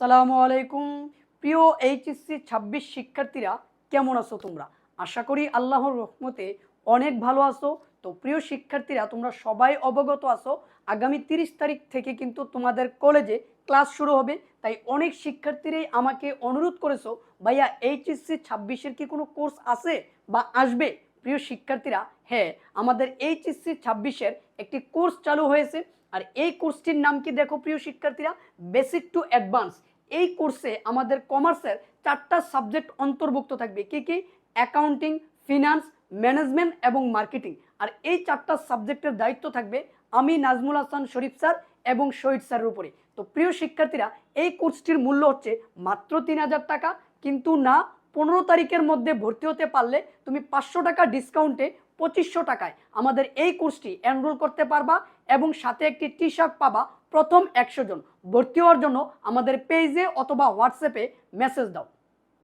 সালামু আলাইকুম। প্রিয় এইচএসসি ছাব্বিশ শিক্ষার্থীরা, কেমন আছো তোমরা? আশা করি আল্লাহর রহমতে অনেক ভালো আছো। তো প্রিয় শিক্ষার্থীরা, তোমরা সবাই অবগত আছো, আগামী তিরিশ তারিখ থেকে কিন্তু তোমাদের কলেজে ক্লাস শুরু হবে। তাই অনেক শিক্ষার্থীরাই আমাকে অনুরোধ করেছ, ভাইয়া, এইচএসসি ছাব্বিশের কি কোনো কোর্স আছে বা আসবে? প্রিয় শিক্ষার্থীরা হ্যাঁ আমাদের এইচএসসি ছাব্বিশের একটি কোর্স চালু হয়েছে। আর এই কোর্সটির নাম কি দেখো প্রিয় শিক্ষার্থীরা? বেসিক টু অ্যাডভান্স এই কোর্সে আমাদের কমার্সের চারটা সাবজেক্ট অন্তর্ভুক্ত থাকবে। কি কি? অ্যাকাউন্টিং ফিনান্স ম্যানেজমেন্ট এবং মার্কেটিং আর এই চারটা সাবজেক্টের দায়িত্ব থাকবে আমি নাজমুল হাসান শরীফ স্যার এবং শহীদ স্যারের উপরে। তো প্রিয় শিক্ষার্থীরা, এই কোর্সটির মূল্য হচ্ছে মাত্র তিন হাজার টাকা, কিন্তু না পনেরো তারিখের মধ্যে ভর্তি হতে পারলে তুমি পাঁচশো টাকা ডিসকাউন্টে পঁচিশশো টাকায় আমাদের এই কোর্সটি এনরোল করতে পারবা এবং সাথে একটি টি শার্ট পাবা প্রথম একশো জন। ভর্তি হওয়ার জন্য আমাদের পেজে অথবা হোয়াটসঅ্যাপে মেসেজ দাও।